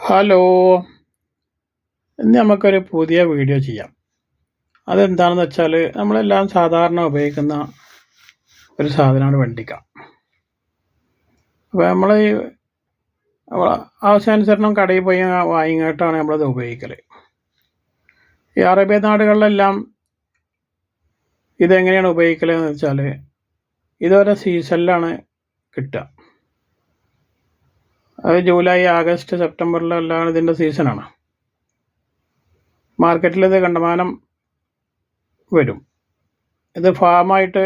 Hello. ഇന്ന് നമുക്കൊരു പുതിയ വീഡിയോ ചെയ്യാം. അതെന്താണെന്ന് വെച്ചാൽ നമ്മളെല്ലാം സാധാരണ ഉപയോഗിക്കുന്ന ഒരു സാധനമാണ് വെണ്ടിക്ക. അപ്പോൾ നമ്മൾ ആവശ്യാനുസരണം കടയിൽ പോയി വാങ്ങിയിട്ടാണ് നമ്മളത് ഉപയോഗിക്കൽ ഈ അറേബ്യ നാടുകളിലെല്ലാം ഇതെങ്ങനെയാണ് ഉപയോഗിക്കലെന്ന് വെച്ചാൽ ഇതൊരു സീസണിലാണ് കിട്ടുക. അത് ജൂലൈ ആഗസ്റ്റ് സെപ്റ്റംബറിലെല്ലാം ഇതിന്റെ സീസണാണ്. മാർക്കറ്റിൽ ഇത് കണ്ടമാനം വരും. ഇത് ഫാമായിട്ട്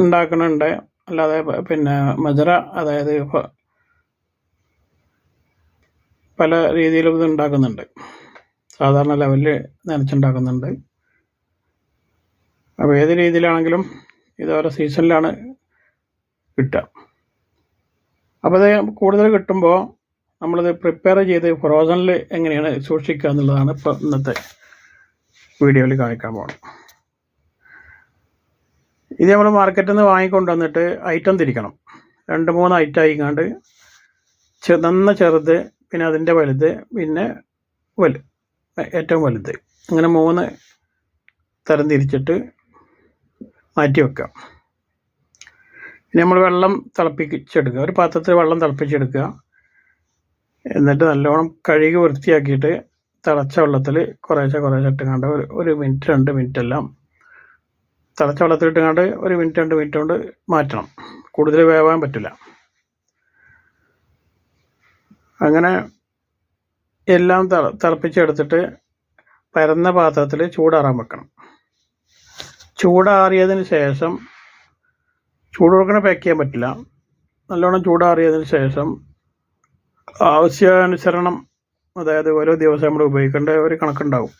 ഉണ്ടാക്കുന്നുണ്ട് അല്ലാതെ പിന്നെ മജറ അതായത് പല രീതിയിലും ഇത് ഉണ്ടാക്കുന്നുണ്ട്. സാധാരണ ലെവലിൽ നനച്ചുണ്ടാക്കുന്നുണ്ട്. അപ്പോൾ ഏത് രീതിയിലാണെങ്കിലും ഇത് ഓരോ സീസണിലാണ് കിട്ടുക. അപ്പോൾ അത് കൂടുതൽ കിട്ടുമ്പോൾ നമ്മളത് പ്രിപ്പയർ ചെയ്ത് ഫ്രോസണിൽ എങ്ങനെയാണ് സൂക്ഷിക്കുക എന്നുള്ളതാണ് ഇപ്പോൾ ഇന്നത്തെ വീഡിയോയിൽ കാണിക്കാൻ പോകുന്നത് ഇത് നമ്മൾ മാർക്കറ്റിൽ നിന്ന് വാങ്ങിക്കൊണ്ട് വന്നിട്ട് ഐറ്റം തിരിക്കണം. രണ്ട് മൂന്ന് ഐറ്റം ആയിക്കാണ്ട് നന്ന ചെറുത് പിന്നെ അതിന്റെ വലുത് പിന്നെ വലു ഏറ്റവും വലുത്. അങ്ങനെ മൂന്ന് തരം തിരിച്ചിട്ട് മാറ്റി വെക്കാം. ഇനി നമ്മൾ വെള്ളം തിളപ്പിച്ചെടുക്കുക. ഒരു പാത്രത്തിൽ വെള്ളം തിളപ്പിച്ചെടുക്കുക. എന്നിട്ട് നല്ലോണം കഴുകി വൃത്തിയാക്കിയിട്ട് തിളച്ച വെള്ളത്തിൽ കുറേശ്ശെ കുറേശ്ശെ ഇട്ടുകൊണ്ട് ഒരു ഒരു മിനിറ്റ് രണ്ട് മിനിറ്റ് എല്ലാം തിളച്ച വെള്ളത്തിൽ ഇട്ടുകൊണ്ട് ഒരു മിനിറ്റ് രണ്ട് മിനിറ്റ് കൊണ്ട് മാറ്റണം. കൂടുതൽ വേവാൻ പറ്റില്ല. അങ്ങനെ എല്ലാം തിള തിളപ്പിച്ചെടുത്തിട്ട് പരന്ന പാത്രത്തിൽ ചൂടാറാൻ വെക്കണം. ചൂടാറിയതിന് ശേഷം ചൂട് കൊടുക്കണ പാക്ക് ചെയ്യാൻ പറ്റില്ല. നല്ലോണം ചൂടാറിയതിന് ശേഷം ആവശ്യാനുസരണം അതായത് ഓരോ ദിവസം നമ്മൾ ഉപയോഗിക്കേണ്ട ഒരു കണക്കുണ്ടാവും.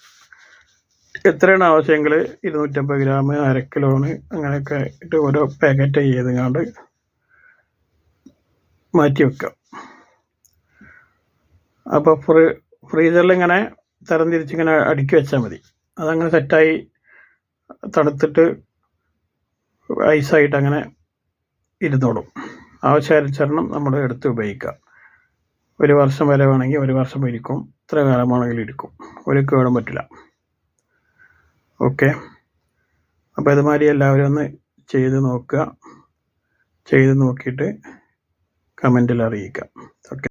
എത്രയാണ് ആവശ്യമെങ്കിൽ ഇരുന്നൂറ്റമ്പത് ഗ്രാം അര കിലോന് അങ്ങനെയൊക്കെ ഇട്ട് ഓരോ പാക്കറ്റ് ചെയ്തുകൊണ്ട് മാറ്റി വെക്കാം അപ്പോൾ ഫ്രീ ഫ്രീസറിൽ ഇങ്ങനെ തരം തിരിച്ചിങ്ങനെ അടുക്കി വെച്ചാൽ മതി. അതങ്ങനെ സെറ്റായി തണുത്തിട്ട് ഐസായിട്ട് അങ്ങനെ ഇരുന്നോളും. ആവശ്യാനുസരണം നമ്മൾ എടുത്ത് ഉപയോഗിക്കാം. ഒരു വർഷം വരെ വേണമെങ്കിൽ ഒരു വർഷം ഇരിക്കും. ഇത്ര കാലമാണെങ്കിലും ഇരിക്കും. ഒരു കേടും പറ്റില്ല. ഓക്കെ. അപ്പോൾ ഇതുമാതിരി എല്ലാവരും ഒന്ന് ചെയ്ത് നോക്കുക. ചെയ്ത് നോക്കിയിട്ട് കമന്റിൽ അറിയിക്കാം ഓക്കെ.